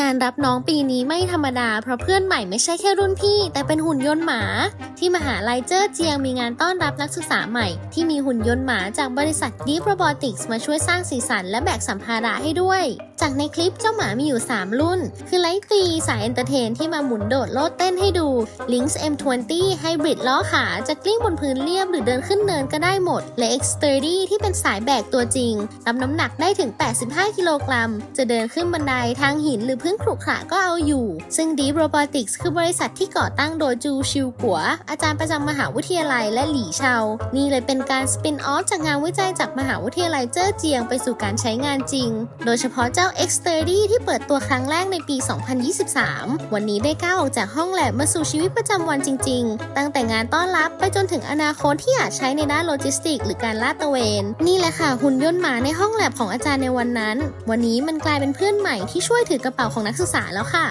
งานรับน้องปีนี้ไม่ธรรมดา เพราะเพื่อนใหม่ไม่ใช่แค่รุ่นพี่ แต่เป็นหุ่นยนต์หมา ที่มหาลัยเจ้อเจียงมีงานต้อนรับนักศึกษาใหม่ ที่มีหุ่นยนต์หมาจากบริษัท Deep Robotics มาช่วยสร้างสีสันและแบกสัมภาระให้ด้วย จากในคลิปเจ้าหมามีอยู่ 3 รุ่น คือไลท์ตีสายเอนเตอร์เทนที่มาหมุนโดดโลดเต้นให้ดู Lynx M20 ไฮบริดล้อขาจะกลิ้งบนพื้นเรียบหรือเดินขึ้นเนินก็ได้หมด และ X30 ที่เป็นสายแบกตัวจริงรับน้ำหนักได้ถึง 85 กิโลกรัม จะเดินขึ้นบันไดทางหินหรือพื้นขรุขระก็เอาอยู่ ซึ่ง Deep Robotics คือบริษัทที่ก่อตั้งโดยจูชิวกัวอาจารย์ประจำมหาวิทยาลัยและหลี่เชา นี่เลยเป็นการสปินออฟจากงานวิจัยจากมหาวิทยาลัยเจ้อเจียงไปสู่การใช้งานจริง โดยเฉพาะเจ้า X30 ที่เปิดตัวครั้งแรกในปี 2023 วันนี้ได้ก้าวออกจากห้องแลบมาสู่ชีวิตประจำวันจริง ๆ ตั้งแต่งานต้อนรับไปจนถึงอนาคตที่อาจใช้ในด้านโลจิสติก หรือการลาดตระเวน นี่แหละค่ะหุ่นยนต์หมาในห้องแลบของอาจารย์ในวันนั้น วันนี้มันกลายเป็นเพื่อนใหม่ที่ช่วยถือกระเป๋าของนักศึกษาแล้วค่ะ